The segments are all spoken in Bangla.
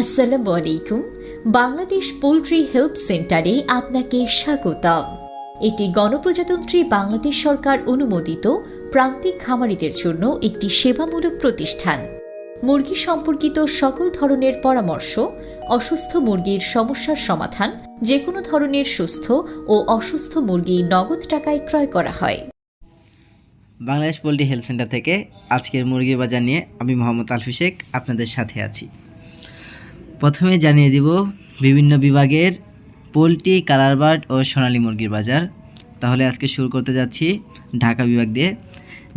আসসালামু আলাইকুম বাংলাদেশ পোলট্রি হেল্প সেন্টারে আপনাকে স্বাগতম। এটি গণপ্রজাতন্ত্রী বাংলাদেশ সরকার অনুমোদিত প্রান্তিক খামারিদের জন্য একটি সেবামূলক প্রতিষ্ঠান। মুরগি সম্পর্কিত সকল ধরনের পরামর্শ, অসুস্থ মুরগির সমস্যার সমাধান যে কোনো ধরনের সুস্থ ও অসুস্থ মুরগি নগদ টাকায় ক্রয় করা হয়। বাংলাদেশ পোলট্রি হেলথ সেন্টার থেকে আজকের মুরগির বাজার নিয়ে আমি মোহাম্মদ আলফি শেখ আপনাদের সাথে আছি। প্রথমে জানিয়ে দিব বিভিন্ন বিভাগের পোলট্রি কালার বার্ড ও সোনালী মুরগির বাজার। তাহলে আজকে শুরু করতে যাচ্ছি ঢাকা বিভাগ দিয়ে।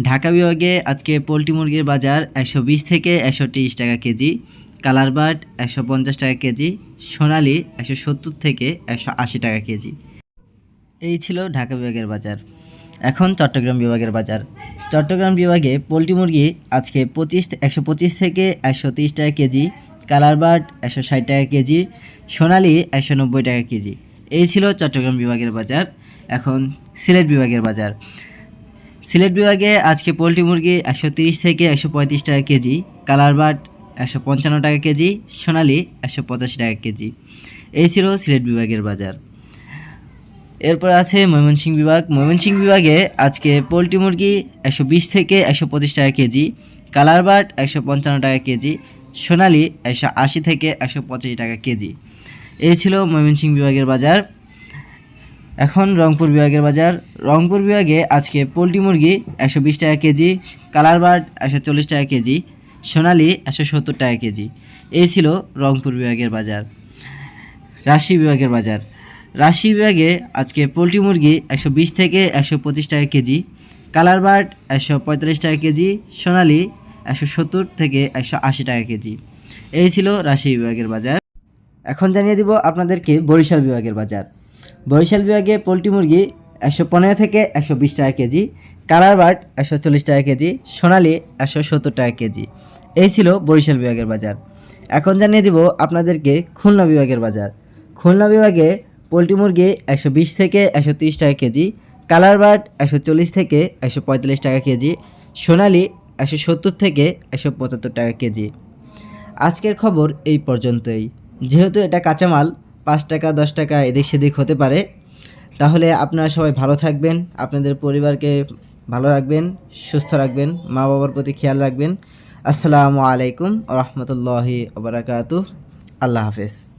ঢাকা বিভাগে আজকে পোলট্রি মুরগির বাজার একশো বিশ থেকে একশো টাকা কেজি কালার বার্ড একশো টাকা কেজি, সোনালি একশো সত্তর থেকে একশো আশি টাকা কেজি। এই ছিল ঢাকা বিভাগের বাজার। এখন চট্টগ্রাম বিভাগের বাজার। চট্টগ্রাম বিভাগে পোলট্রি মুরগি আজকে পঁচিশ, একশো পঁচিশ থেকে একশো তিরিশ টাকা কেজি কালার বার্ড একশো ষাট টাকা কেজি, সোনালি একশো নব্বই টাকা কেজি। এই ছিল চট্টগ্রাম বিভাগের বাজার, এখন সিলেট বিভাগের বাজার। সিলেট বিভাগে আজকে পোলট্রি মুরগি একশো তিরিশ থেকে একশো পঁয়ত্রিশ টাকা কেজি, কালার বার্ড একশো পঞ্চান্ন টাকা কেজি, সোনালি একশো পঁচাশি টাকা কেজি। এই ছিল সিলেট বিভাগের বাজার। এরপর আছে ময়মনসিংহ বিভাগ। ময়মনসিংহ বিভাগে আজকে পোলট্রি মুরগি একশো বিশ থেকে একশো পঁচিশ টাকা কেজি, কালার বার্ড একশো পঞ্চান্ন টাকা কেজি সোনালি একশো আশি থেকে একশো পঁচাশি টাকা কেজি। এই ছিল ময়মনসিংহ বিভাগের বাজার। এখন রংপুর বিভাগের বাজার। রংপুর বিভাগে আজকে পোলট্রি মুরগি একশো বিশ টাকা কেজি, কালার বার্ড একশো চল্লিশ টাকা কেজি, সোনালি একশো সত্তর টাকা কেজি। এই ছিল রংপুর বিভাগের বাজার। রাজশাহী বিভাগের বাজার। রাজশাহী বিভাগে আজকে পোলট্রি মুরগি একশো বিশ থেকে একশো পঁচিশ টাকা কেজি, কালার বার্ড একশো পঁয়তাল্লিশ টাকা কেজি, সোনালি একশো সত্তর থেকে একশো আশি টাকা কেজি। এই ছিল রাশি বিভাগের বাজার। এখন জানিয়ে দিব আপনাদেরকে বরিশাল বিভাগের বাজার। বরিশাল বিভাগে পোলট্রি মুরগি একশো পনেরো থেকে একশো বিশ টাকা কেজি কালার একশো চল্লিশ টাকা কেজি, সোনালি একশো সত্তর টাকা কেজি। এই ছিল বরিশাল বিভাগের বাজার। এখন জানিয়ে দিব আপনাদেরকে খুলনা বিভাগের বাজার। খুলনা বিভাগে পোলট্রি মুরগি একশো বিশ থেকে একশো তিরিশ টাকা কেজি কালার একশো চল্লিশ থেকে একশো পঁয়তাল্লিশ টাকা কেজি, সোনালি একশো সত্তর থেকে একশো পঁচাত্তর টাকা কেজি। আজকের খবর এই পর্যন্তই। যেহেতু এটা কাঁচামাল, পাঁচ টাকা, দশ টাকা এদিক সেদিক হতে পারে, তাহলে আপনারা সবাই ভালো থাকবেন, আপনাদের পরিবারকে ভালো রাখবেন, সুস্থ রাখবেন মা বাবার প্রতি খেয়াল রাখবেন। আসসালামু আলাইকুম রহমতুল্লাহি ওবরাকাতু আল্লাহ হাফেজ।